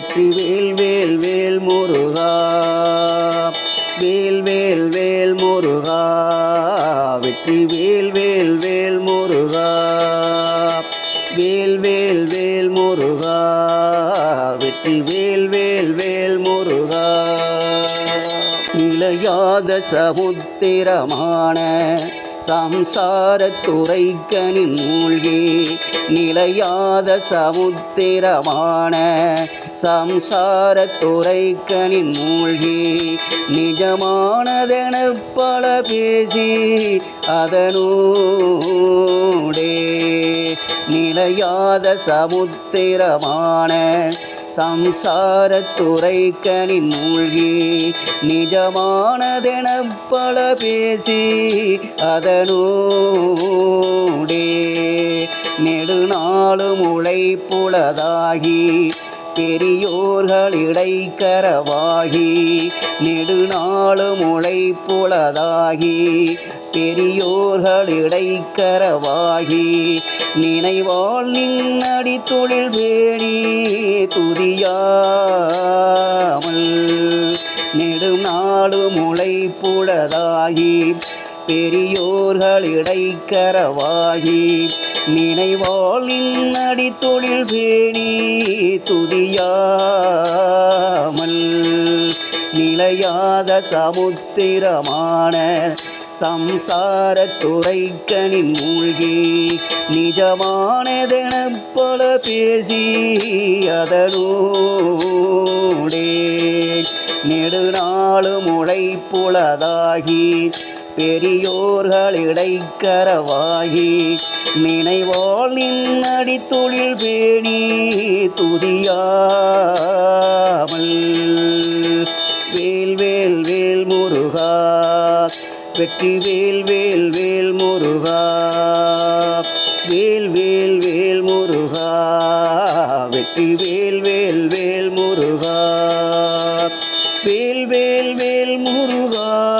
வெற்றி வேல் வேல் வேல் முருகா. வேல் வேல் வேல் முருகா. வெற்றி வேல் வேல் வேல் முருகா. வேல் வேல் வேல் முருகா. வெற்றி வேல் வேல் வேல் முருகா. நிலையாத சமுத்திரமான சம்சார துறைக்கனின் மூழ்கி நிலையாத சமுத்திரமான சம்சார துறைக்கனின் மூழ்கி நிஜமானதென பல பேசி அதனூடே நிலையாத சமுத்திரமான சம்சார துறைக்கனின் மூழ்கி நிஜமானதென பல பேசி அதனூடே நெடுநாளும் உழைப்புலதாகி பெரியோர்களிடைக்கரவாகி நெடுநாளும் உழைப்புளதாகி பெரியோர்களிடைக்கரவாகி நினைவால் நின்னடி தொழில் வேணி துதியாமல் நெடுநாளும் உழைப்புளதாகி பெரியோர்களிடைக்கரவாகி நினைவாளின் நின்னடி தொழில் வேணி துதியாமல் நிலையாத சமுத்திரமான சம்சாரத்துறைக்கனின் மூழ்கி நிஜமானதென பல பேசி அதனூடே நெடுநாளும் உழைப்புலதாகி பெரியோர்களிடைக்கரவாகி நினைவால் நின்னடி தொழில் பேணி துதியாமல். வேல் வேல் வேல் முருகா வெற்றி வேல் வேல் வேல் முருகா வேல் வேல் வேல் முருகா வெற்றி வேல் வேல் வேல் முருகா வேல் வேல் வேல் முருகா.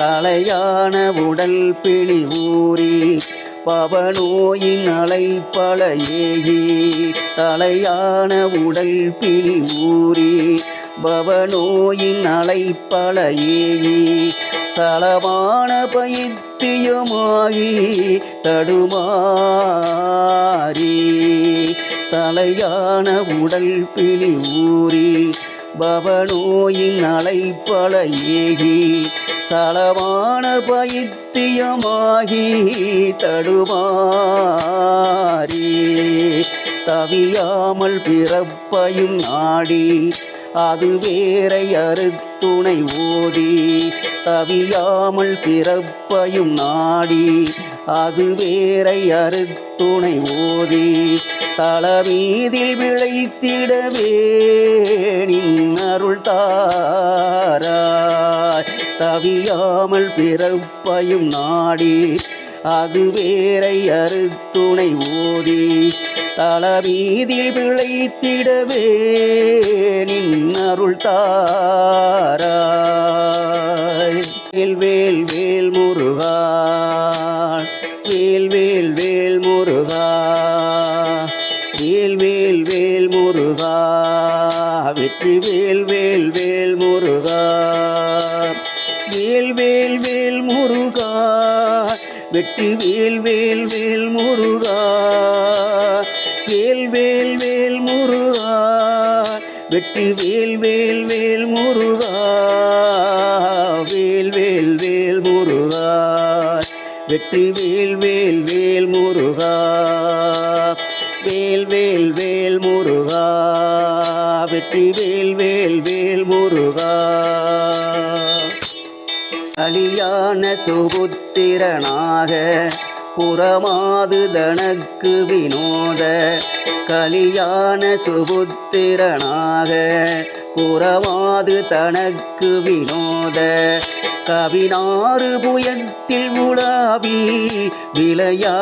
தலையான உடல் பிணி ஊறி பவனோயின் அலைப்பல ஏகி தலையான உடல் பிணி ஊறி பவனோயின் அலைப்பல ஏகி சலமான பைத்தியமாகி தடுமாறி. தலையான உடல் பிணி ஊறி பவனோயின் அலைப்பல ஏகி சலமான பைத்தியமாகி தடுமாறி தவியாமல் பிறப்பையும் நாடி அது வேறை அறுத்துணை ஓதி தவியாமல் பிறப்பையும் நாடி அது வேறை அறுத்துணை ஓதி தளமீதில் விளைத்திடவே நின் அருள் தாராய். தவியாமல் பிறப்பையும் நாடி அது வேறை அறுத்துணை ஓதி தளமீதில் விளைத்திடவே நின் அருள் தார வெற்றி வேல் வேல் வேல் முருகா. வேல் வேல் வேல் முருகா. வெற்றி வேல் வேல் வேல் முருகா. வேல் வேல் வேல் முருகா. வெற்றி வேல் வேல் சுபுத்திரனாக புறமாது தனக்கு வினோத கலியான சுபுத்திரனாக புறமாது தனக்கு வினோத கவினாறு புயத்தில் உலாவி விளையாடி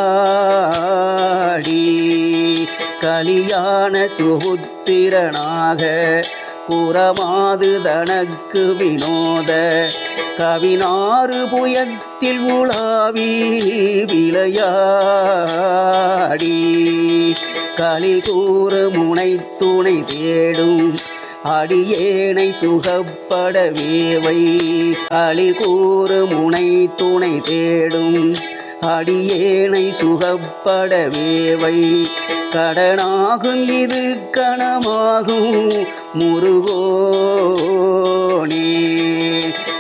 கலியான சுபுத்திரனாக புறமாது தனக்கு வினோத. கவினாறு புயத்தில் உலாவி விளையாடி. கலிகூற முனை துணை தேடும். அடியேனை சுகப்படவேவை அலிகூறு முனை துணை தேடும். அடியேனை சுகப்படவேவை கடனாகும் இது கணமாகும் முருகோனே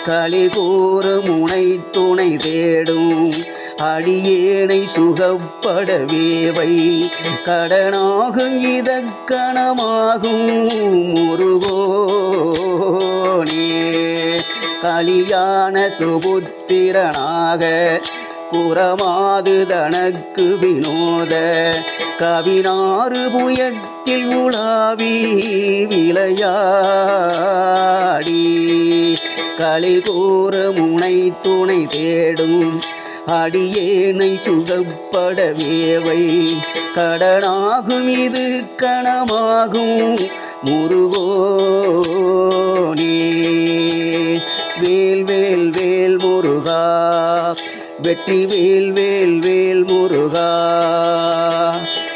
கலிகூறு முனை துணை தேடும். அடியேனை சுகப்படவேவை கடனாகும் இதக்கணமாகும் முருகோனே கலியான சுபுத்திரனாக புறமாது தனக்கு வினோத கவினாறு புயத்தில் உலாவி விளையாடி கலிகூற முனை துணை தேடும் அடியேனை சுகப்படவேவை கடனாகும் இது கணமாகும் முருகோனே. வேல் வேல் வேல் முருகா வெற்றி வேல் வேல் வேல் முருகா.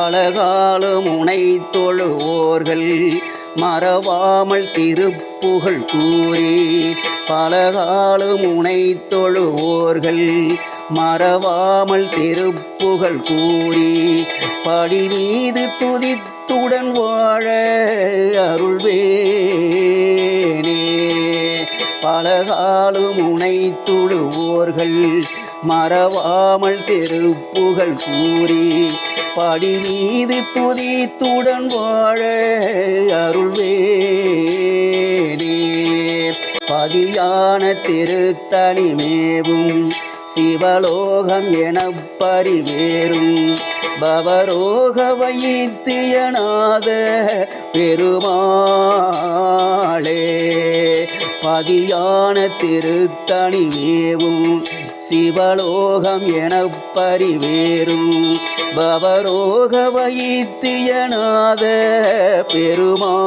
பலகாலம் உனை தொழுவோர்கள் மறவாமல் திருப்புகழ் கூறி பலகாலம் உனை தொழுவோர்கள் மறவாமல் திருப்புகழ் கூறி படி மீது துதித்துடன் வாழ அருள்வேனே. பலகாலும் உனை தொழுவோர்கள் மறவாமல் திருப்புகழ் கூறி படி மீது துதித்துடன் வாழ அருள்வேனே பதியான திருத்தணி மேவும் சிவலோகம் என பரிவேறும். பவரோக வைத்தியநாத பெருமாளே. பதியான திருத்தணி மேவும் சிவலோகம் எனப் பரிவேறும். பவரோக வைத்தியநாத பெருமாளே.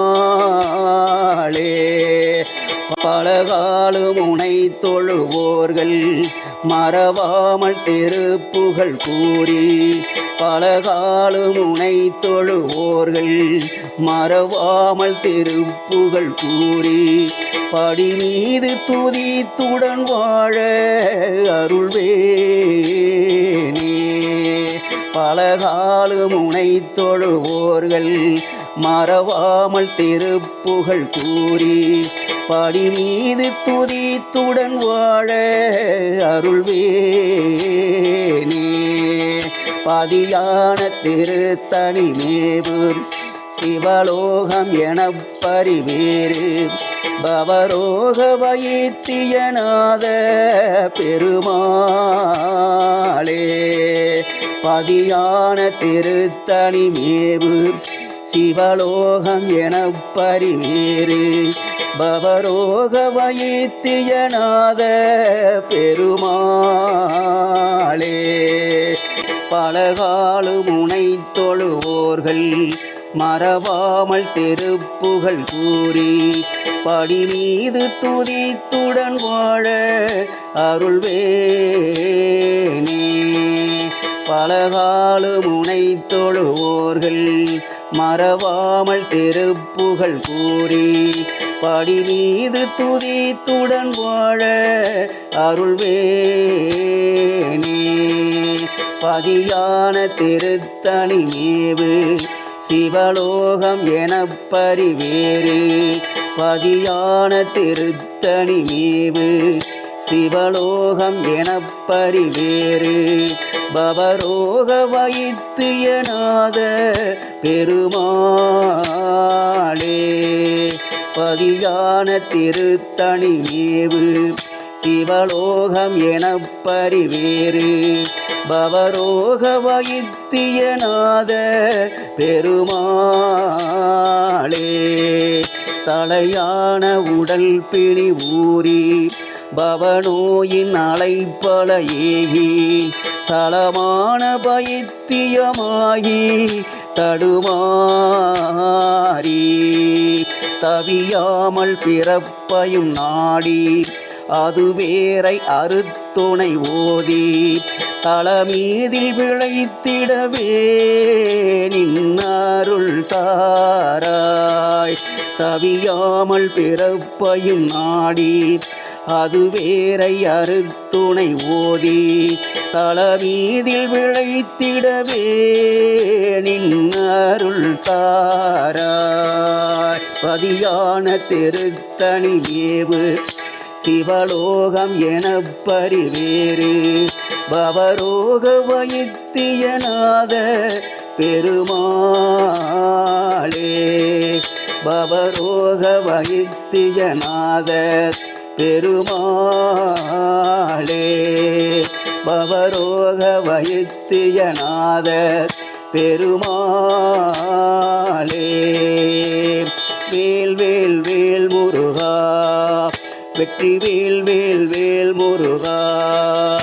பலகாலும் உனை தொழுவோர்கள் மறவாமல் திருப்புகள் கூறி பலகாலும் உனை தொழுவோர்கள் மறவாமல் திருப்புகள் கூறி படி மீது துதித்துடன் வாழ அருள்வேனே. பலகாலும் உனை தொழுவோர்கள் மறவாமல் திருப்புகள் கூறி படி மீது துதித்துடன் வாழ அருள்வேனே. பதியான திருத்தணி மேவு சிவலோகம் என பரிவேறு. பவரோக வைத்தியநாத பெருமாளே பதியான திருத்தணி மேவு சிவலோகம் என பரிவேறு. பவரோக வைத்தியநாத பெருமாளே பலகாலும் உனை தொழுவோர்கள் மறவாமல் தெருப்புகள் கூறி படி மீது துதித்துடன் வாழ அருள்வேனே. பலகாலம் உனை தொழுவோர்கள் மறவாமல் தெருப்புகள் கூறி படி மீது துதித்துடன் வாழ அருள்வேனே. பதியான திருத்தணி மேவு சிவலோகம் எனப் பரிவேறு. பதியான திருத்தணி மேவு சிவலோகம் எனப் பரிவேறு. பவரோக வைத்து எனாத பெருமாளே பதியான திருத்தணி மேவு சிவலோகம் எனப் பரிவேறு. பவரோக வைத்தியநாத பெருமாளே தலையான உடல் பிணி ஊறி பவனோயின் அலைப்பல ஏகி சலமான பைத்தியமாகி தடுமாறி தவியாமல் பிறப்பையும் நாடி அதுவேரை அறுத்துணை ஓதி தளமீதில் விளைத்திடவே நின்னருள் தாராய். தவியாமல் பிறப்பையும் நாடி அது வேரை அறுத்துணை ஓதி. தளமீதில் விளைத்திடவே நின்னருள் தாராய். பதியான திருத்தணி மேவு. சிவலோகம் எனப் பரிவேறு பவரோக வைத்தியநாத பெருமாளே. பவரோக வைத்தியநாத பெருமாளே. பவரோக வைத்தியநாத பெருமாளே. வேல் வேல் வேல் முருகா. வெற்றி வேல் வேல் வேல் முருகா.